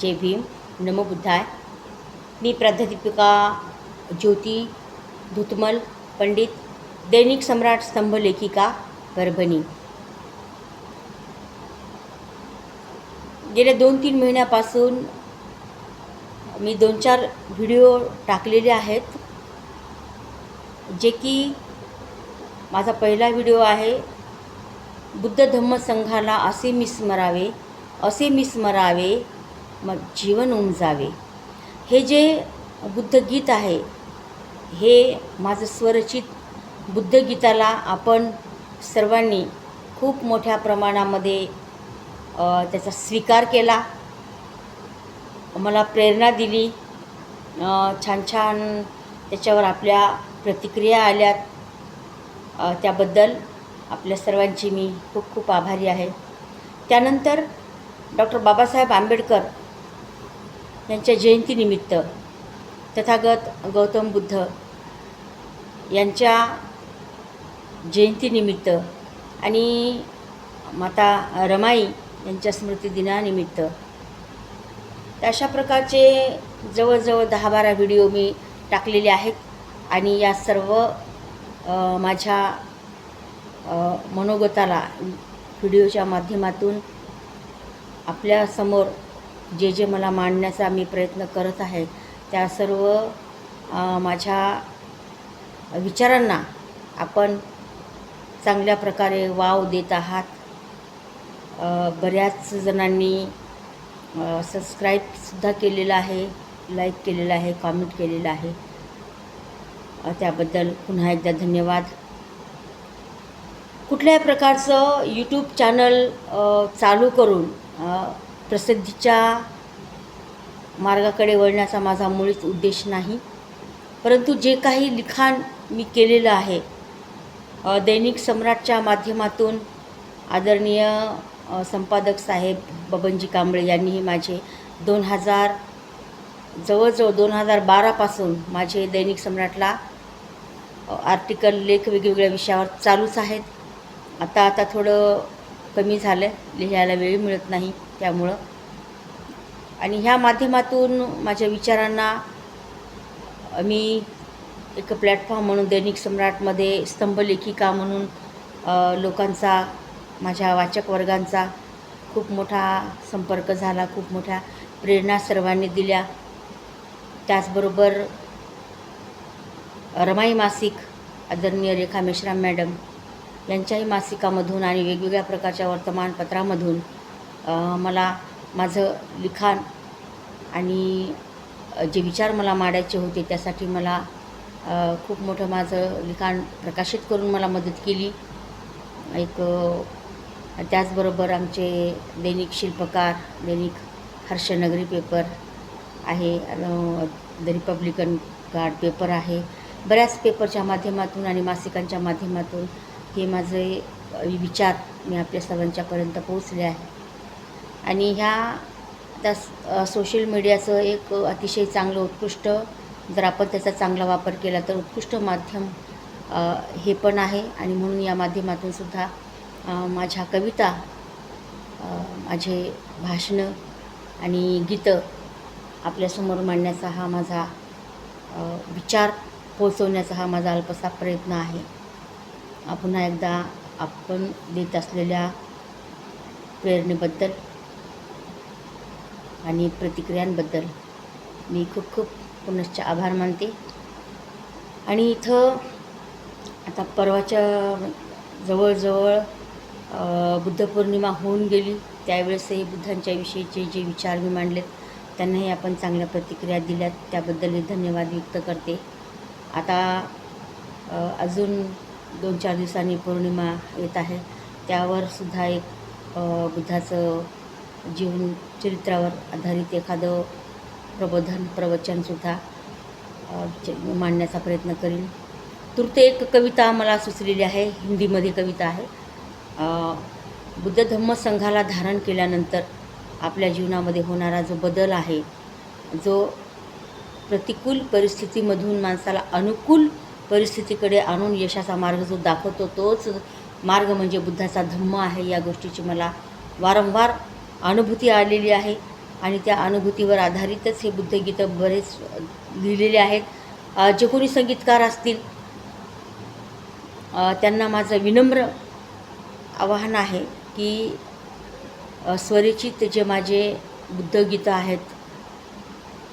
जय भीम नमो बुद्धाय. मी प्राध्यापिका ज्योती धुतमल पंडित दैनिक सम्राट स्तंभ लेखिका परभणी. गेल्या दोन तीन महिन्यापासून मी दोन चार व्हिडिओ टाकलेले आहेत जे की माझा पहिला व्हिडिओ आहे बुद्ध धम्म संघाला असे मी स्मरावे असे मी स्मरावे मग जीवन उमजावे. हे जे बुद्धगीत आहे हे माझं स्वरचित बुद्धगीताला आपण सर्वांनी खूप मोठ्या प्रमाणामध्ये त्याचा स्वीकार केला. मला प्रेरणा दिली. छान छान त्याच्यावर आपल्या प्रतिक्रिया आल्यात. त्याबद्दल आपल्या सर्वांची मी खूप खूप आभारी आहे. त्यानंतर डॉक्टर बाबासाहेब आंबेडकर यांच्या जयंतीनिमित्त तथागत गौतम बुद्ध यांच्या जयंतीनिमित्त आणि माता रमाई यांच्या स्मृतिदिनानिमित्त तर अशा प्रकारचे जवळजवळ दहा बारा व्हिडिओ मी टाकलेले आहेत आणि या सर्व माझ्या मनोगताला व्हिडिओच्या माध्यमातून आपल्यासमोर जे जे मला मांडण्याचा मी प्रयत्न करत आहे त्या सर्व माझ्या विचारांना आपण चांगल्या प्रकारे वाव देत आहात. बऱ्याच जणांनी सबस्क्राईबसुद्धा केलेलं आहे लाईक केलेलं आहे कॉमेंट केलेलं आहे. त्याबद्दल पुन्हा एकदा धन्यवाद. कुठल्याही प्रकारचं यूट्यूब चॅनल चालू करून प्रसिद्धीच्या मार्गाकडे वळण्याचा माझा मुळीच उद्देश नाही. परंतु जे काही लिखाण मी केलेलं आहे दैनिक सम्राटच्या माध्यमातून आदरणीय संपादक साहेब बबनजी कांबळे यांनीही माझे दोन हजार जवळजवळ दोन हजार बारापासून माझे दैनिक सम्राटला आर्टिकल लेख वेगवेगळ्या विषयावर चालूच आहेत. आता आता थोडं कमी झालं लिहायला वेळ मिळत नाही त्यामुळं. आणि ह्या माध्यमातून माझ्या विचारांना मी एक प्लॅटफॉर्म म्हणून दैनिक सम्राटमध्ये स्तंभलेखिका म्हणून लोकांचा माझ्या वाचक वर्गांचा खूप मोठा संपर्क झाला खूप मोठ्या प्रेरणा सर्वांनी दिल्या. त्याचबरोबर रमाई मासिक आदरणीय रेखा मेश्राम मॅडम यांच्याही मासिकामधून आणि वेगवेगळ्या प्रकारच्या वर्तमानपत्रामधून मला माझं लिखाण आणि जे विचार मला मांडायचे होते त्यासाठी मला खूप मोठं माझं लिखाण प्रकाशित करून मला मदत केली. एक त्याचबरोबर आमचे दैनिक शिल्पकार दैनिक हर्षनगरी पेपर आहे द रिपब्लिकन गार्ड पेपर आहे. बऱ्याच पेपरच्या माध्यमातून आणि मासिकांच्या माध्यमातून हे माझे विचार मी आपल्या सर्वांच्यापर्यंत पोहोचले आहे. आणि ह्या त्या सोशल मीडियाचं एक अतिशय चांगलं उत्कृष्ट जर आपण त्याचा चांगला वापर केला तर उत्कृष्ट माध्यम हे पण आहे. आणि म्हणून या माध्यमातून सुद्धा माझ्या कविता माझे भाषणं आणि गीतं आपल्यासमोर मांडण्याचा हा माझा विचार पोचवण्याचा हा माझा अल्पसा प्रयत्न आहे. पुन्हा एकदा आपण देत असलेल्या प्रेरणेबद्दल आणि प्रतिक्रियांबद्दल मी खूप खूप पुनश्च आभार मानते. आणि इथं आता परवाच्या जवळजवळ बुद्ध बुद्धपौर्णिमा होऊन गेली. त्यावेळेसही बुद्धांच्या विषयीचे जे विचार मी मांडलेत त्यांनाही आपण चांगल्या प्रतिक्रिया दिल्यात. त्याबद्दल मी धन्यवाद व्यक्त करते. आता अजून दोन चार दिवसांनी पौर्णिमा येत आहे. त्यावर सुद्धा एक बुद्धाचं जीवन चरित्रावर आधारित एखादं प्रबोधन प्रवचनसुद्धा मांडण्याचा प्रयत्न करीन. तूर्त एक कविता मला सुचलेली आहे हिंदीमध्ये कविता आहे. बुद्ध धम्म संघाला धारण केल्यानंतर आपल्या जीवनामध्ये होणारा जो बदल आहे जो प्रतिकूल परिस्थितीमधून माणसाला अनुकूल परिस्थितीकडे आणून यशाचा मार्ग जो दाखवतो तोच मार्ग म्हणजे बुद्धाचा धम्म आहे या गोष्टीची मला वारंवार अनुभूती आलेली आहे. आणि त्या अनुभूतीवर आधारितच हे बुद्धगीतं बरेच लिहिलेले आहेत. जे कोणी संगीतकार असतील त्यांना माझं विनम्र आवाहन आहे की स्वरचित जे माझे बुद्धगीतं आहेत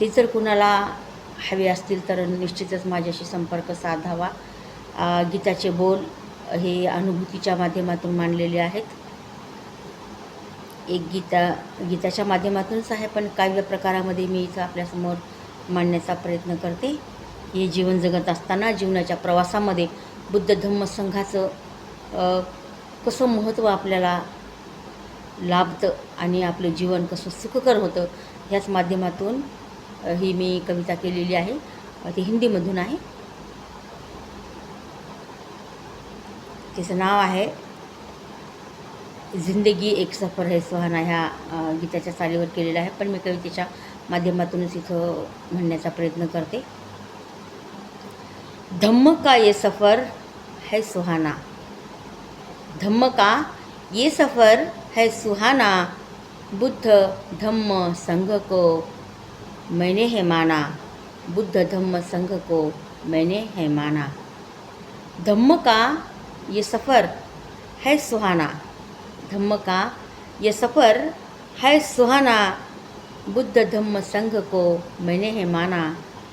ते जर कुणाला हवे असतील तर निश्चितच माझ्याशी संपर्क साधावा. गीताचे बोल हे अनुभूतीच्या माध्यमातून मांडलेले आहेत. एक गीता गीताच्या माध्यमातूनच आहे पण काव्य प्रकारामध्ये मी इथं आपल्यासमोर मांडण्याचा प्रयत्न करते. हे जीवन जगत असताना जीवनाच्या प्रवासामध्ये बुद्ध धम्म संघाचं कसं महत्त्व आपल्याला लाभतं आणि आपलं जीवन कसं सुखकर होतं ह्याच माध्यमातून ही मी कविता केलेली आहे. ती हिंदीमधून आहे. तिचं नाव आहे जिंदगी एक सफर है सुहाना ह्या गीताच्या चालीवर केलेलं आहे. पण मी कवितेच्या माध्यमातूनच इथं म्हणण्याचा प्रयत्न करते. धम्म का ये सफ़र है सुहाना. धम्म का ये सफ़र है सुहाना बुद्ध धम्म संघ को मैंने है माना बुद्ध धम्म संघ को मैंने है माना। धम्म का ये सफ़र है सुहाना। धम्म का ये सफ़र है सुहाना। बुद्ध धम्म संघ को मैंने हे माना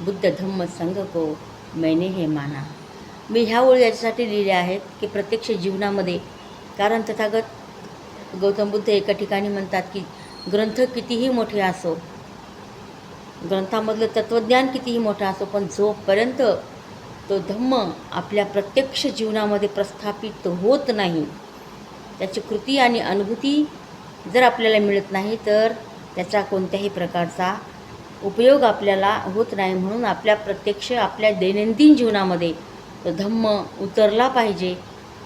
बुद्ध धम्म संघ को मैंने हे माना। मी ह्या ओळी याच्यासाठी लिहिल्या आहेत की प्रत्यक्ष जीवनामध्ये कारण तथागत गौतम बुद्ध एका ठिकाणी म्हणतात की ग्रंथ कितीही मोठे असो ग्रंथामधलं तत्त्वज्ञान कितीही मोठं असो पण जोपर्यंत तो धम्म आपल्या प्रत्यक्ष जीवनामध्ये प्रस्थापित होत नाही त्याची कृती आणि अनुभूती जर आपल्याला मिळत नाही तर त्याचा कोणत्याही प्रकारचा उपयोग आपल्याला होत नाही. म्हणून आपल्या प्रत्यक्ष आपल्या दैनंदिन जीवनामध्ये तो धम्म उतरला पाहिजे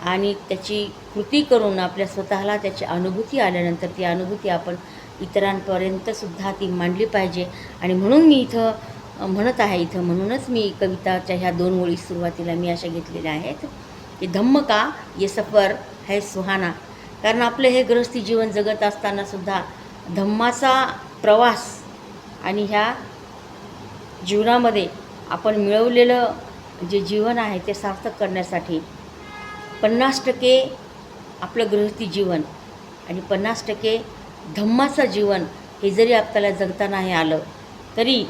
आणि त्याची कृती करून आपल्या स्वतःला त्याची अनुभूती आल्यानंतर ती अनुभूती आपण इतरांपर्यंतसुद्धा ती मांडली पाहिजे. आणि म्हणून मी इथं म्हणत आहे इथं म्हणूनच मी कविताच्या ह्या दोन ओळी सुरुवातीला मी अशा घेतलेल्या आहेत की धम्म का ये सफर है सुहाना. कारण आपलं हे गृहस्थी जीवन जगत असतानासुद्धा धम्माचा प्रवास आणि ह्या जीवनामध्ये आपण मिळवलेलं जे जीवन आहे ते सार्थक करण्यासाठी पन्नास टक्के आपलं गृहस्थी जीवन आणि पन्नास टक्के धम्माचं जीवन हे जरी आपल्याला जगता नाही आलं तरी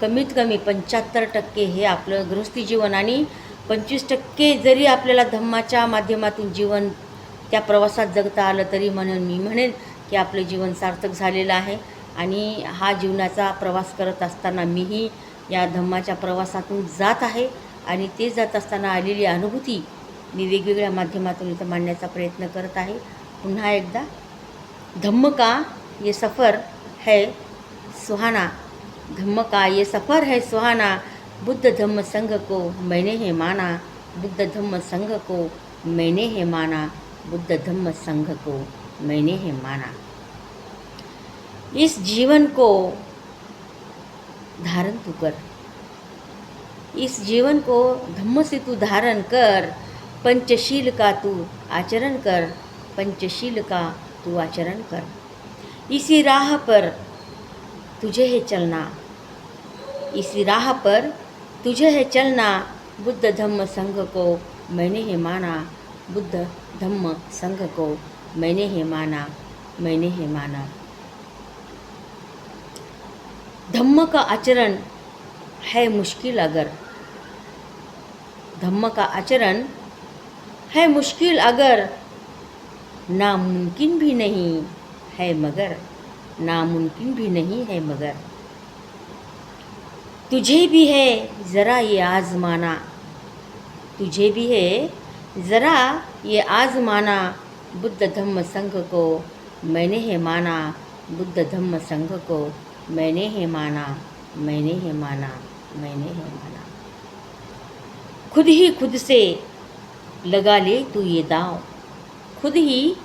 कमीत कमी पंच्याहत्तर टक्के हे आपलं गृहस्थी जीवन आणि पंचवीस टक्के जरी आपल्याला धम्माच्या माध्यमातून जीवन त्या प्रवासात जगता आलं तरी म्हणून मी म्हणेन की आपलं जीवन सार्थक झालेलं आहे. आणि हा जीवनाचा प्रवास करत असताना मीही या धम्माच्या प्रवासातून जात आहे आणि ते जात असताना आलेली अनुभूती मी वेगवेगळ्या माध्यमातून इथं मांडण्याचा प्रयत्न करत आहे. पुन्हा एकदा धम्म का ये सफ़र है सुहाना। धम्म का ये सफ़र है सुहाना। बुद्ध धम्म संघ को मैंने है माना। बुद्ध धम्म संघ को मैंने है माना। बुद्ध धम्म संघ को मैंने है माना। इस जीवन को धारण तू कर। इस जीवन को धम्म से तू धारण कर। पंचशील का तू आचरण कर। पंचशील का तू आचरण कर. इसी राह पर तुझे है चलना. इसी राह पर तुझे है चलना. बुद्ध धम्म संघ को मैंने है माना. बुद्ध धम्म संघ को मैंने है माना. मैंने है माना. धम्म का आचरण है मुश्किल अगर. धम्म का आचरण है मुश्किल अगर नामुमकिन भी नहीं है मगर नामुमकिन भी नहीं है मगर। तुझे भी है ज़रा ये आज़माना तुझे भी है ज़रा ये आज़माना बुद्ध धम्म संघ को मैंने है माना बुद्ध धम्म संघ को मैंने है माना मैंने है माना मैंने है माना। खुद ही खुद से लगा ले तू ये दाव। खुद ही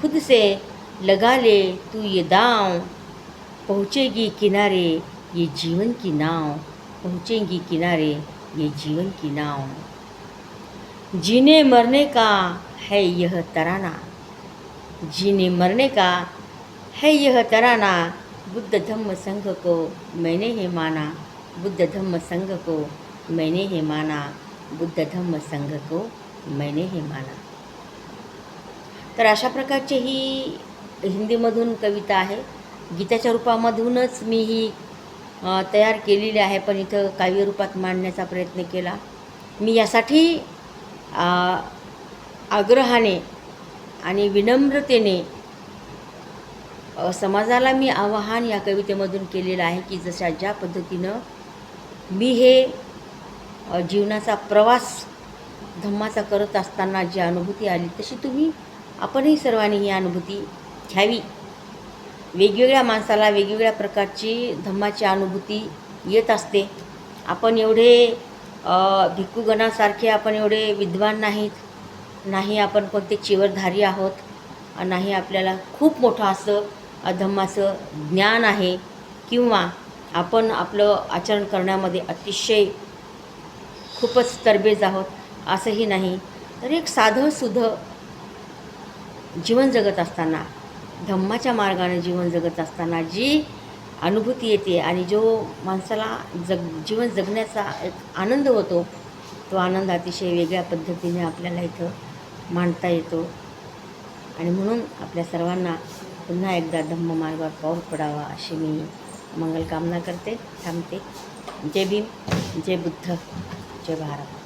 खुद से लगा ले तू ये दाव। पहुँचेगी किनारे ये जीवन की नाव। पहुँचेगी किनारे ये जीवन की नाव। जीने मरने का है यह तराना। जीने मरने का है यह तराना। बुद्ध धम्म संघ को मैंने ही माना। बुद्ध धम्म संघ को मैंने ही माना। बुद्ध धम्म संघ को मैंने ही माना। तर अशा प्रकारची ही हिंदीमधून कविता आहे. गीताच्या रूपामधूनच मी ही तयार केलेली आहे पण इथं काव्यरूपात मांडण्याचा प्रयत्न केला. मी यासाठी आग्रहाने आणि विनम्रतेने समाजाला मी आवाहन या कवितेमधून केलेलं आहे की जशा ज्या पद्धतीनं मी हे जीवनाचा प्रवास धम्माचा करत असताना जी अनुभूती आली तशी तुम्ही आपणही सर्वांनी ही अनुभूती घ्यावी. वेगवेगळ्या माणसाला वेगवेगळ्या प्रकारची धम्माची अनुभूती येत असते. आपण एवढे अ, भिक्खूगणासारखे आपण एवढे विद्वान नाहीत. नाही आपण कोणते चिवरधारी आहोत. नाही आपल्याला खूप मोठं असं धम्माचं ज्ञान आहे. किंवा आपण आपलं आचरण करण्यामध्ये अतिशय खूपच तरबेज आहोत. असंही नाही. तर एक साधं सुधं जीवन जगत असताना धम्माच्या मार्गाने जीवन जगत असताना जी अनुभूती येते आणि जो माणसाला जग जीवन जगण्याचा एक आनंद होतो तो आनंद अतिशय वेगळ्या पद्धतीने आपल्याला इथं मांडता येतो. आणि म्हणून आपल्या सर्वांना पुन्हा एकदा धम्म मार्गावर पाऊल पडावा अशी मी मंगलकामना करते थांबते. जय भीम जय बुद्ध जय भारत.